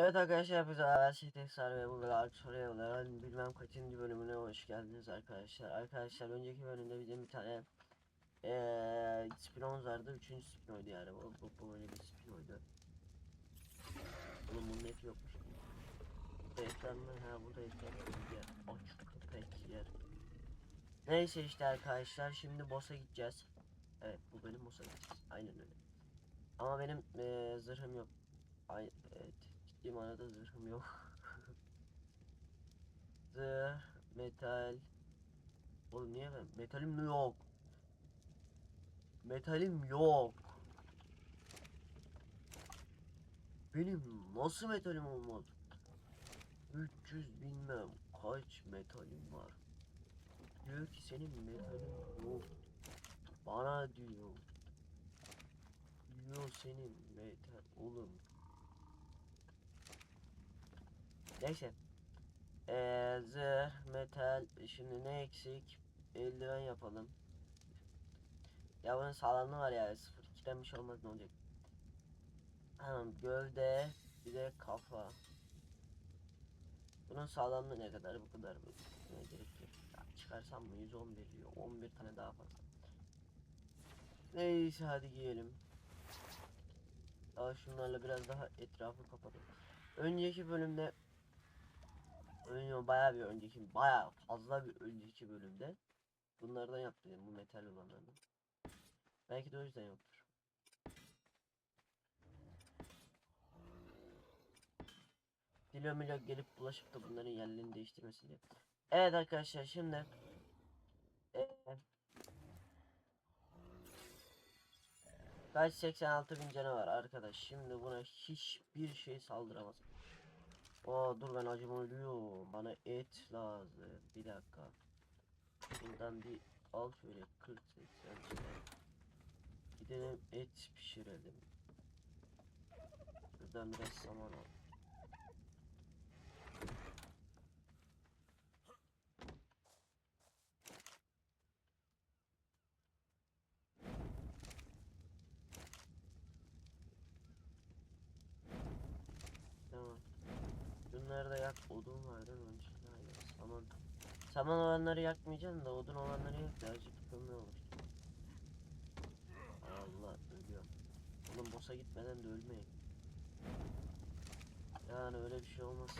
Evet arkadaşlar biz beraber şey tekrar ve bu beraber soruyorlar. Bilmem kaçıncı bölümüne hoş geldiniz arkadaşlar. Arkadaşlar önceki bölümde bizim bir tane eee spinons vardı. Üçüncü spinoydu yani. Bu, bu, bu böyle bir spinoydu. Oğlum bunun eti yokmuş. Burada ekran mı? Ha burada ekran var. Yer. Aç köpek yer. Neyse işte arkadaşlar şimdi boss'a gideceğiz. Evet bu bölüm boss'a gideceğiz. Aynen öyle. Ama benim eee zırhım yok. Ay evet. Ciddi manada zırhım yok. Zırh, metal. Oğlum niye ben? Metalim yok. Metalim yok. Benim nasıl metalim olmaz? 300 bilmem kaç metalim var. Diyor ki senin metalin yok. Bana diyor. Diyor senin metal oğlum. Neyse. Ee, metal, şimdi ne eksik? Eldiven yapalım. Ya bunun sağlamlığı var ya 0-2'den bir şey olmaz ne olacak? Tamam gövde, bir de kafa. Bunun sağlamlığı ne kadar bu kadar mı? Ne gerek yok. Ya çıkarsam mı 111 diyor 11 tane daha fazla. Neyse hadi giyelim. Daha şunlarla biraz daha etrafı kapatalım. Önceki bölümde Oyunu bayağı bir önceki bayağı fazla bir önceki bölümde bunlardan yaptım bu metal olanlardan. Belki de o yüzden yoktur. Dilo Milo gelip bulaşıp da bunların yerlerini değiştirmesi diye. Evet arkadaşlar şimdi Ee, Kaç 86 bin canı var arkadaş. Şimdi buna hiçbir şey saldıramaz. Aa dur ben acım ölüyor. Bana et lazım. Bir dakika. Buradan bir al şöyle 40 80 şöyle. Gidelim et pişirelim. Buradan biraz saman al. Tamam. Da yak. Odun vardı onun için. Aynen. Saman. Saman olanları yakmayacağım da odun olanları yak. Birazcık kömür oluştu. Allah ölüyor. Oğlum boss'a gitmeden de ölmeyin. Yani öyle bir şey olmaz.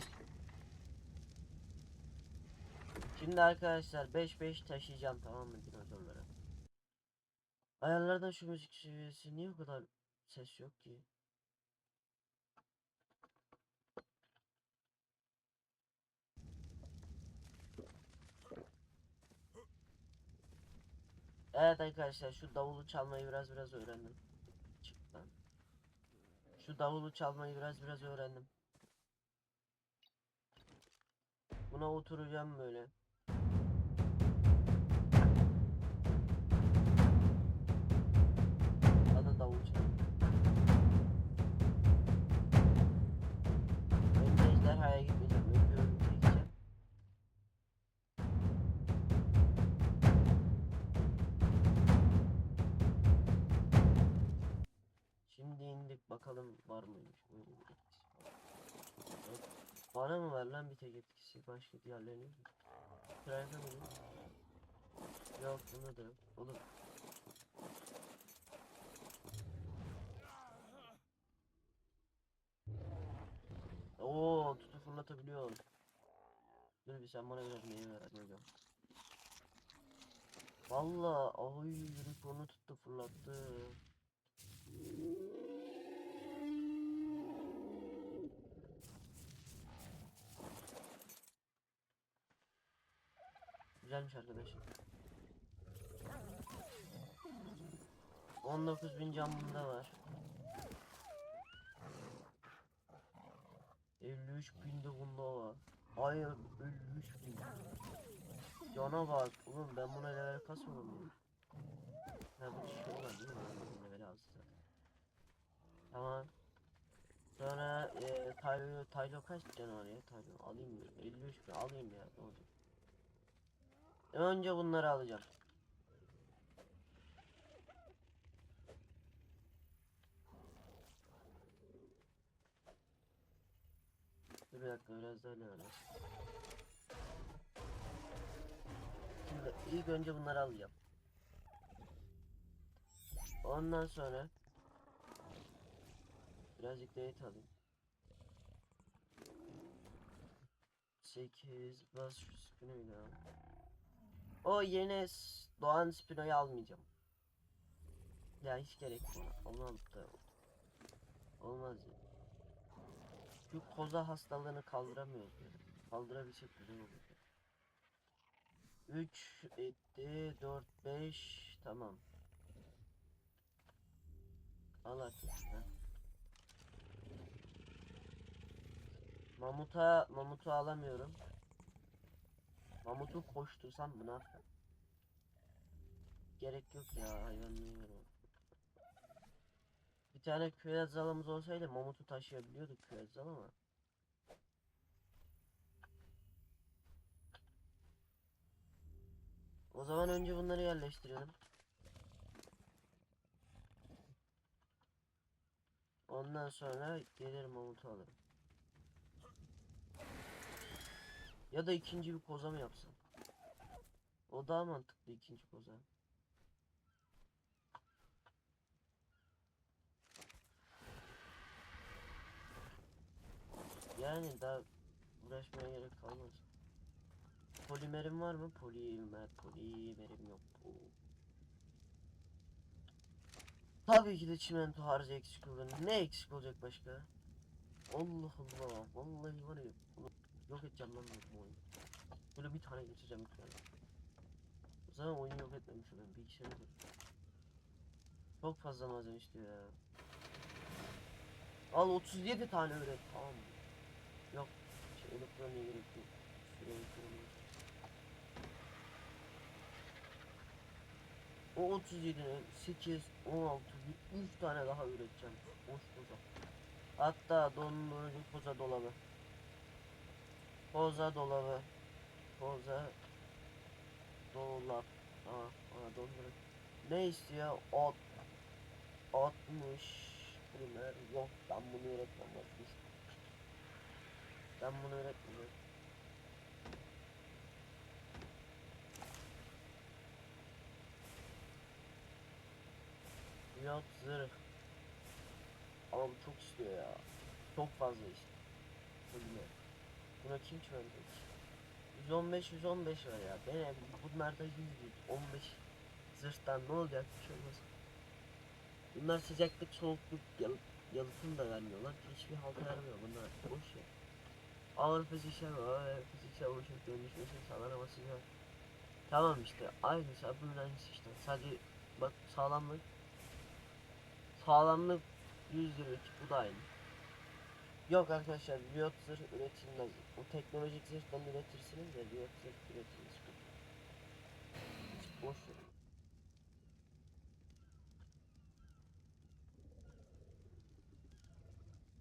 Şimdi arkadaşlar 5-5 taşıyacağım tamam mı dinozorlara? Ayarlardan şu müzik seviyesi niye o kadar ses yok ki? Evet arkadaşlar şu davulu çalmayı biraz biraz öğrendim. Çık. Şu davulu çalmayı biraz biraz öğrendim. Buna oturacağım böyle. Bakalım var mıymış böyle bir etkisi. Evet. Bana mı var lan bir tek etkisi başka diğerlerine mi? Sırayla mı? Yok bunda da yok. Oğlum. Oo tutu fırlatabiliyor. Dur bir sen bana biraz meyve ver hadi. Valla ay yürük onu tuttu fırlattı. Güzelmiş arkadaşım. 19 bin camında var. 53 bin de bunda var. Hayır 53 bin. Cana bak. Oğlum ben buna level kasmadım mı? Ha bu şey olan değil mi? Ben level zaten. Tamam. Sonra e, Taylo, Taylo kaç canı var ya Taylo alayım mı? 53 bin alayım ya ne olacak? Önce bunları alacağım. Bir dakika biraz daha ne var? Şimdi ilk önce bunları alacağım. Ondan sonra birazcık date alayım. 8 bas şu spinoyu da al. O yeni s- doğan spinoyu almayacağım. Ya hiç gerek yok. Onu alıp da olmaz ya. Şu koza hastalığını kaldıramıyoruz ya. Kaldırabilsek güzel olur. 3 etti 4 5 tamam. Al artık. ha. Mamuta mamutu alamıyorum. Mamutu koştursam mı ne yapsam? Gerek yok ya hayvanlıyorum. Bir tane köy zalımız olsaydı mamutu taşıyabiliyorduk köy zal ama. O zaman önce bunları yerleştirelim. Ondan sonra gelir mamutu alırım. Ya da ikinci bir koza mı yapsam? O daha mantıklı ikinci koza. Yani daha uğraşmaya gerek kalmaz. Polimerim var mı? Polimer, polimerim yok. Oo. Tabii ki de çimento harcı eksik olur. Ne eksik olacak başka? Allah Allah. Vallahi var ya. Yok edeceğim lan bu oyunu. Böyle bir tane geçeceğim bir tane. O zaman oyunu yok etmemiş olayım. Bilgisayarı dur. Çok fazla malzeme istiyor ya. Al 37 tane üret. Tamam mı? Yok. Şey elektroniğe gerek yok. O 37'nin 8, 16, 3 tane daha üreteceğim. Boş koza. Hatta dondurucu koza dolabı. Koza dolabı. Koza dolap. Aa, aa dondurucu. Ne istiyor? Ot. 60 primer. Yok ben bunu üretmem. vazgeçtim. Ben bunu üretmeyeceğim. Yok zırh. Bu çok istiyor ya. Çok fazla istiyor. Bunlar. Buna kim çörecek? 115 115 var ya. Ben bunlarda 100 115 zırhtan ne olacak bir şey olmaz. Bunlar sıcaklık soğukluk yal yalıtım da vermiyorlar. Hiçbir halt vermiyor bunlar. Boş ya. Ağır fiziksel ve ağır fiziksel oluşup dönüşmesi sağlar ama sıcak. Tamam işte aynı bunun aynısı işte. Sadece bak sağlamlık Sağlamlık 100 lira bu da aynı. Yok arkadaşlar Riot üretilmez. O teknolojik zırhtan üretirsiniz de Riot zırh. Hiç boş verin.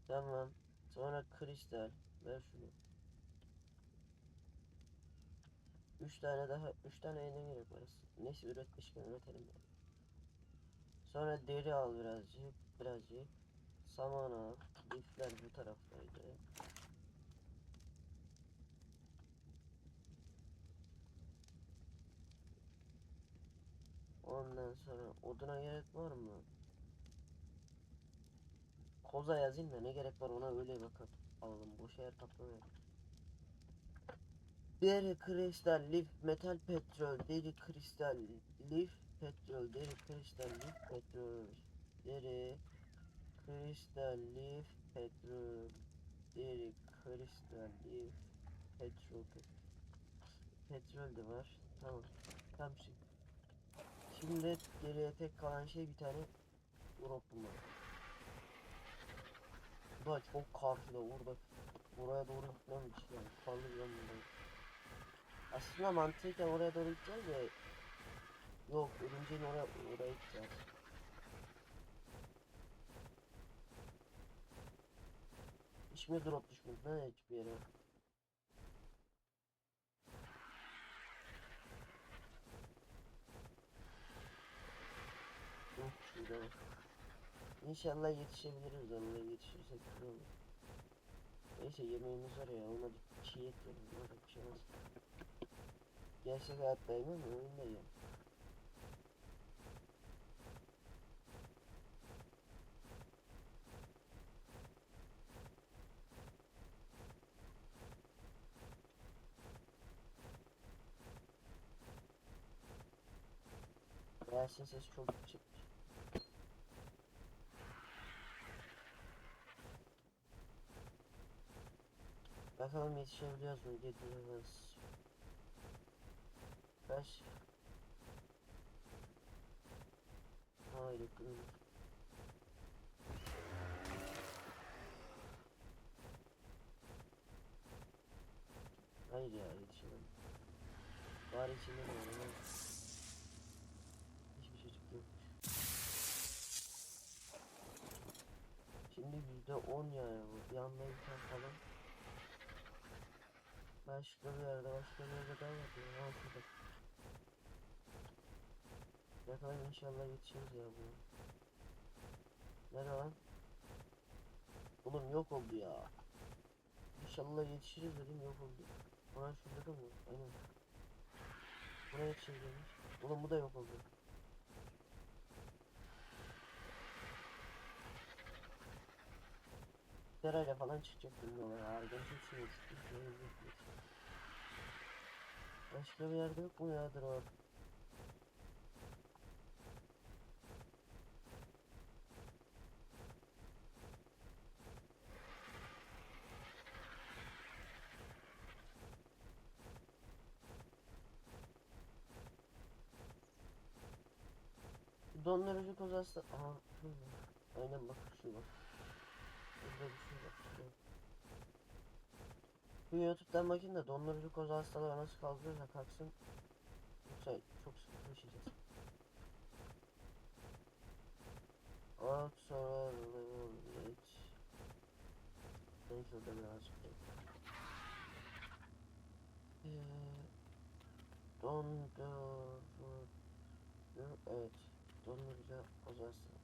Tamam. Sonra kristal. Ver şunu. 3 tane daha 3 tane ne gerek var? Neyse üretmişken üretelim. Sonra deri al birazcık, birazcık. Saman al. Lifler bu taraftaydı. Ondan sonra oduna gerek var mı? Koza yazayım da ne gerek var ona öyle bakalım. Alalım boş yer kaplamayalım. Deri, kristal, lif, metal, petrol, deri, kristal, lif, petrol, deri, kristal, lif, petrol, deri, kristal, lif, petrol, deri, kristal, lif, petrol, pe- petrol de var. Tamam. Tamam şimdi. Şimdi geriye tek kalan şey bir tane drop bulmak. Bu da çok karşıda orada. Oraya doğru gitmem hiç yani. Kaldı bir yanımda. Aslında mantıken oraya doğru gideceğiz de Yok örümceğin oraya, oraya gideceğiz. Mi drop düşmedi lan hiçbir yere? Şurada. İnşallah yetişebiliriz onlara yetişirsek güzel olur. Neyse yemeğimiz var ya olmadı çiğ et yerim. Olacak bir şey olmaz. Gerçek hayattayım ama oyundayım. Yasin sesi çok yüksek. Bakalım yetişebiliyoruz mu? Gidiyoruz. Kaç? Hayır kırmızı. Hayır ya yetişemem. Bari içinde de var ama Hiçbir şey yok. Şimdi yüzde on yani bu. Bir anda falan. Başka bir yerde başka bir yerde daha var ya. Ha şurada. Bakalım inşallah yetişiriz ya buna. Nerede lan? Oğlum yok oldu ya. İnşallah yetişiriz dedim yok oldu. Ulan şurada da mı? Aynen. Buraya demiş. Oğlum bu da yok oldu. Serayla falan çıkacak çok şey eksik. Başka bir yerde yok mu ya drop? Dondurucu kozası... Aha. Aynen bak şu bak. Şurada bir şey bak. şurada. Bu YouTube'dan bakın da dondurucu koza hastalığı nasıl kaldırırsa kalksın. Yoksa çok sıkıntı yaşayacağız. Sonra level 8. Ben şurada birazcık Ee, dondurucu Evet dondurucu koza hastalığı.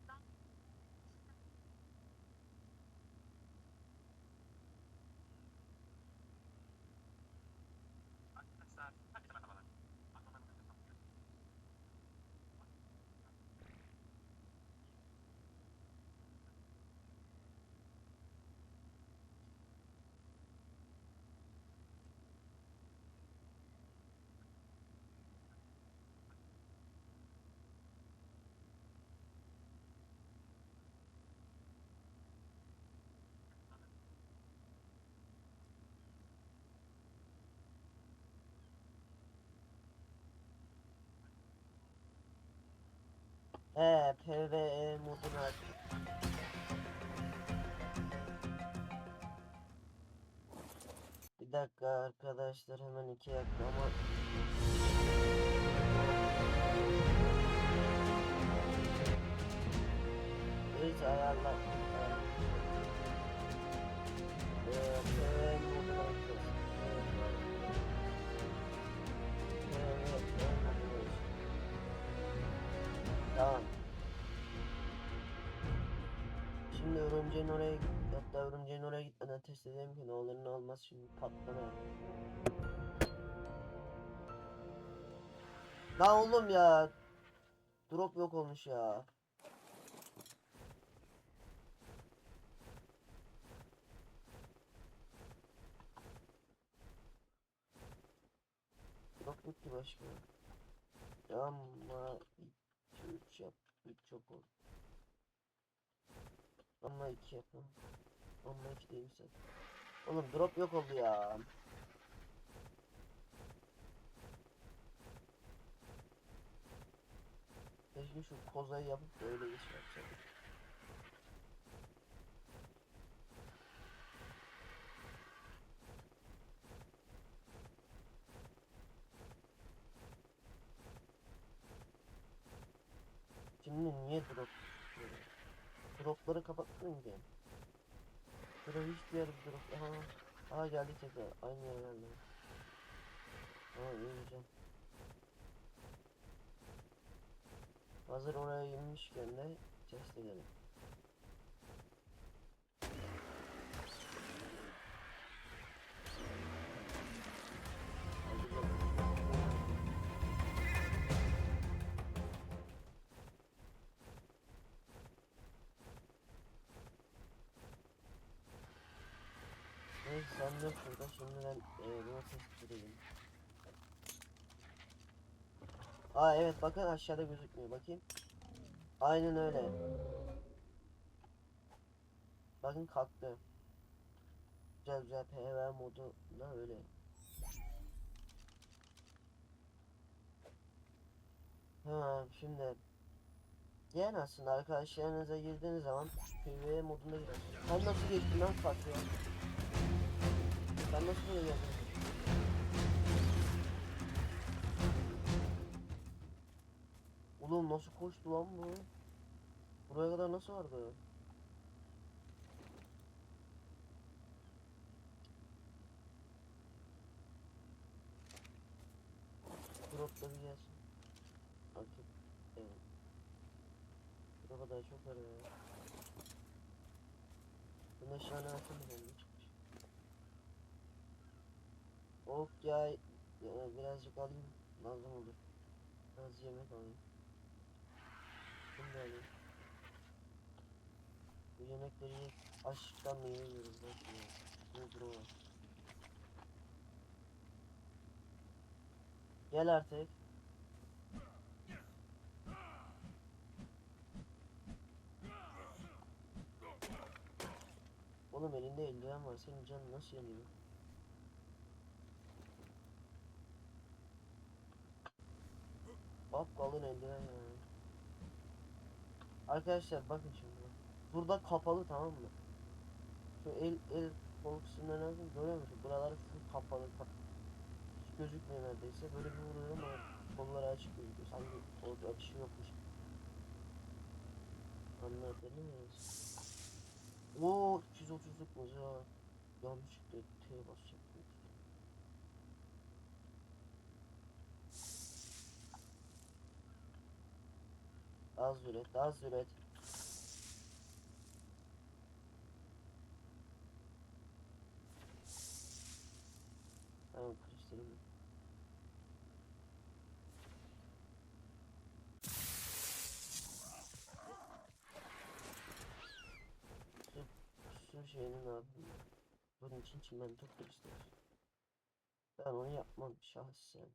He PvE modunu aç. Bir dakika arkadaşlar hemen iki dakika ama hiç ayarla. Ee, Şimdi örümceğin oraya. Hatta örümceğin oraya gitmeden test edelim ki ne olur ne olmaz şimdi patlama. Lan oğlum ya. Drop yok olmuş ya. Drop yok ki başka. Ama 3 yap. 3 çok oldu. Ama 2 yapalım. Ama 2 değil sen. Oğlum drop yok oldu ya. Keşke şu kozayı yapıp da öyle geç yapsaydık. Şimdi niye drop böyle? Dropları kapattın ki. Burada hiçbir yer drop. Aha. Aha geldi tekrar. Aynı yere geldi. Aa güzel. Hazır oraya inmişken de test edelim. Sen yok burada şimdi ben e, bunu tespit edeyim. Aa evet bakın aşağıda gözükmüyor bakayım. Aynen öyle. Bakın kalktı. Güzel güzel PV modu da öyle. Ha şimdi yani aslında arkadaşlarınıza girdiğiniz zaman PvE modunda girersiniz. Sen nasıl geçtin lan karşıya? Sen nasıl buraya geldin? Oğlum nasıl koştu lan bu? Buraya kadar nasıl vardı? Drop'ta bir gelsin. Artık evet. Drop'a daha çok var ya. Bunda şu an altın Ok ya, birazcık alayım lazım olur. Biraz yemek alayım. Bunu da alayım. Bu yemekleri açlıktan da yiyemiyoruz bak ya. Nedir o? Gel artık. Oğlum elinde eldiven var. Senin canın nasıl yanıyor? Bak kalın eldiven ya. Arkadaşlar bakın şimdi. Burada kapalı tamam mı? Şu el el kol kısımları lazım. Görüyor musun? Buralar full kapalı. Hiç gözükmüyor neredeyse. Böyle bir vuruyorum ama kolları açık gözüküyor. Sanki orada bir şey yokmuş. Anladın mı? Oo 230'luk mıza. Yanlışlıkla T'ye basacaktım. Az üret, az üret. Tamam karıştırayım. Su şeyini ne yapayım? ya? Bunun için çimento istiyorsun. Ben onu yapmam şahsen.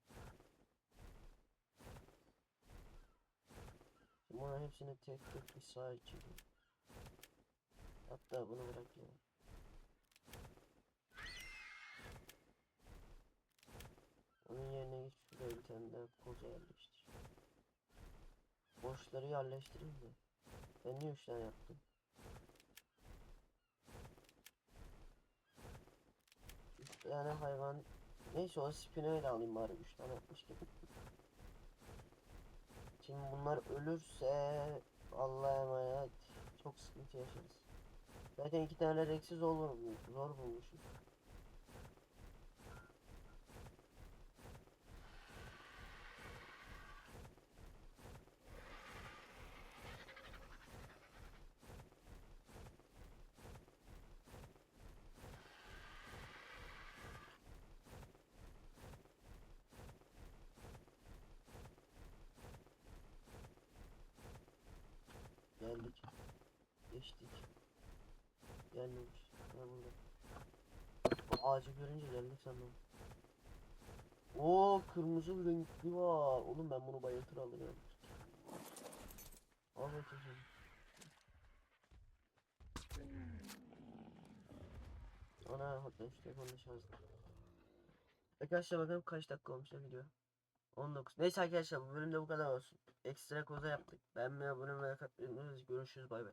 Bunların hepsini tek tek bir sağa çekeyim. Hatta bunu bırak ya. Onun yerine git şuraya bir tane daha koza yerleştir. Boşları yerleştireyim de. Ben niye üç tane yaptım? Üç tane hayvan... Neyse o spinöyle alayım bari üç tane yapmışken. Şimdi bunlar ölürse Allah'a emanet çok sıkıntı yaşarız. Zaten iki tane reksiz zor bulmuş, zor bulmuşum. Geldik. Geçtik. Gelmemiş. Ha burada. Bu ağacı görünce geldik sandım. Oo kırmızı bir renkli var. Oğlum ben bunu bayıltır alırım. Al bakayım. Ana hatta şu telefonda şarj. Arkadaşlar bakalım kaç dakika olmuş ya video. 19. Neyse arkadaşlar bu bölümde bu kadar olsun. Ekstra koza yaptık. Beğenmeyi abone olmayı. Görüşürüz bay bay.